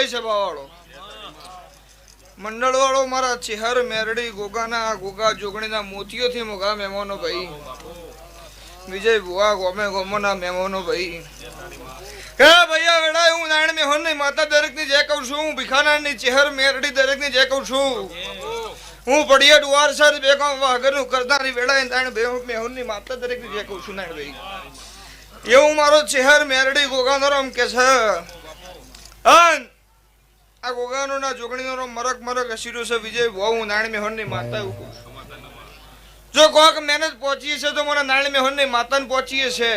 હોય છે બાવાળો. મંડળ વાળો મારા ચેહર મેરડી, ગોગાના, ગોગા જોગણીના મોતીઓથી મોગા મહેમાનો ભાઈ. વિજય ભુવા, ગોમે ગોમોના મહેમાનો ભાઈ. હે ભૈયા વેળા, હું નારાયણ મેહોનની માતા દરેકની જય કહું છું, હું ભીખાના ની ચેહર મેરડી દરેકની જય કહું છું. હું પડિયા ડુવાર સર બેગમ વાગરનું કરતાની વેડા નારાયણ મેહોનની માતા દરેકની જય કહું છું, નારાયણ ભાઈ. એવું મારો ચેહર મેરડી, ગોગાનો રામ કે છે. અન આ ગોગાનો ના જોગણીનો મરક મરક હસીરો છે, વિજય ભુવા હું નારાયણ મેહોનની માતા જો કોક મહેનત પહોંચી છે, તો મને નારાયણ મેહોનની માતાને પહોંચીએ છે.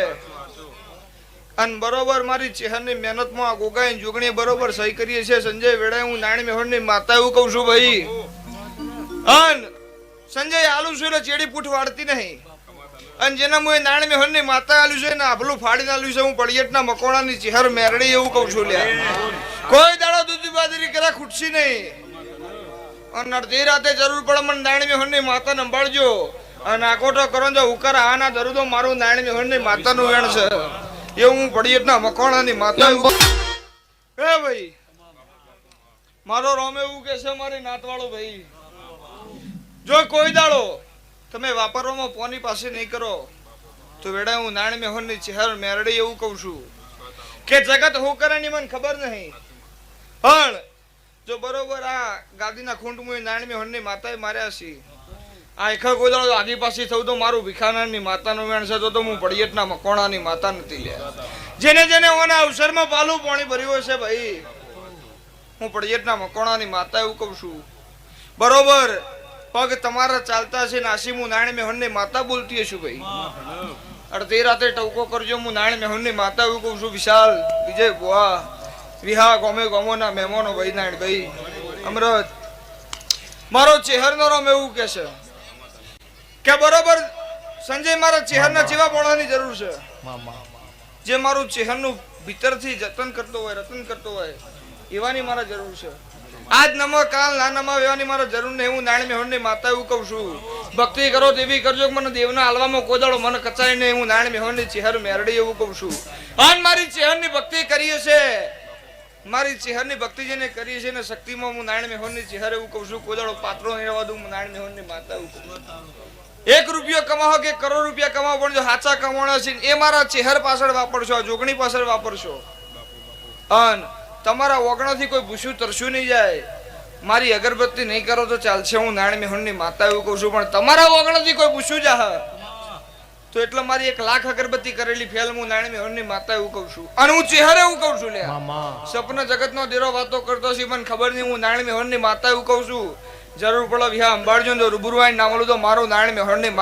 અને બરોબર મારી ચેહરની મહેનતમાં આ ગોગાઈ જોગણી બરોબર સહી કરીએ છે સંજય વેળાએ હું નારાયણ મેહોનની માતા એવું કહું છું, ભાઈ, અન, સંજય આલુ છું એટલે ચેડી પૂઠ વાળતી નહીં. અને જેના મુએ નારાયણ મેહોનની માતા આલ્યું છે ને આભલું ફાડીને આલ્યું છે હું પડિયટના મકોણાની ચેહર મેરડી એવું કહું છું લ્યા. કોઈ દાડો દૂધી બાજરી કરા ખૂટશી નહીં. અને અડધી રાતે જરૂર પડે મને નારાયણ મેહોનની માતા સંભાળજો. અને આકોટો કરો જો ઉકર આના દરુદો મારું નારાયણ મેહોનની માતાનું વેણ છે. એવું હું પડિયટના મકોણાની માતા એ ભાઈ મારો રોમ એવું કે છે મારી નાતવાળો ભાઈ. જો કોઈ દાડો તમે વાપરવામાં પોની પાસે નહીં કરો. તો વેડા હું નાણ મેહોનની ચહેર મેરડી એવું કહું છું કે જગત હું કરે ની મને ખબર નહીં. પણ જો બરોબર આ ગાદીના ખૂંટ મુએ નાણ મેહોનની માતાએ માર્યા છે. આ એખા કોઈ દાડો આદિવાસી થયું તો મારું ભિખાનાની માતાનો વેણ છે, તો તો હું પડિયટના મકોણાની માતા નથી લે. જેને જેને ઓના અવસરમાં પાલું પાણી ભર્યું હશે ભાઈ, હું પડિયટના મકોણાની માતા એવું કહું છું. બરોબર પગ તમારા ચાલતા છે નાસી હું નારાયણ મેહોનની માતા બોલતી હશું ભાઈ. અડધી રાતે ટવકો કરજો હું નારાયણ મેહોનની માતા એવું કહું છું, વિશાલ, વિજય બુઆ વિહા, ગોમે ગોમોના મહેમાનો ભાઈ નાણ ભાઈ. અમરત, મારો ચહેરનો રમ એવું કે છે. કે બરોબર, સંજય મારા ચહેરના ચેવા બોળવાની જરૂર છે. જે મારું ચહેરનું ભીતરથી જતન કરતો હોય, રતન કરતો હોય, એવાની મારા જરૂર છે. આજ નમો, કાલ ના નમો વેવાની મારો જરૂર નહીં, હું નારાયણ મેહોણની માતા એવું કહું છું. ભક્તિ કરો, દેવી કરજો, મને દેવના હાલવામાં કોદાળો, મને કચાય નહીં, હું નારાયણ મેહોણની ચેહર મેરડી એવું કહું છું. અન મારી ચેહરની ભક્તિ કરીએ છે. મારી ચેહરની ભક્તિ જેને કરી છે ને શક્તિમાં હું નારાયણ મેહોણની ચેહર એવું કહું છું. કોદાળો પાત્રો નહીં રહેવા દઉં, હું નારાયણ મેહોણની માતા એવું કહું એક રૂપિયો કમાવો કે કરોડ રૂપિયા કમાવો, પણ જો સાચા કમાણા છે એ મારા ચહેર પાછળ વાપરશો, આ જોગણી પાછળ વાપરશો. અન તમારા ઓગણાથી કોઈ ભૂસ્યું તરશું નહીં જાય. મારી અગરબત્તી નહીં કરો તો ચાલશે. હું નારાયણ મેહોણની માતા એવું કહું છું પણ તમારા ઓગણાથી કોઈ ભૂસ્યું જા તો એટલે મારી એક લાખ અગરબત્તી કરેલી ફેલ હું નારાયણ મેહોણની માતા એવું કહું છું. અને હું ચહેરે એવું કહું છું લે સપના જગતનો દેરો વાતો કરતો છે મને ખબર નહીં હું નારાયણ મેહોણની માતા એવું કહું છું. જરૂર પડે વિહા અંબાડજો ને રૂબરૂ નામ તો મારું નારાયણ મેહોણની માતા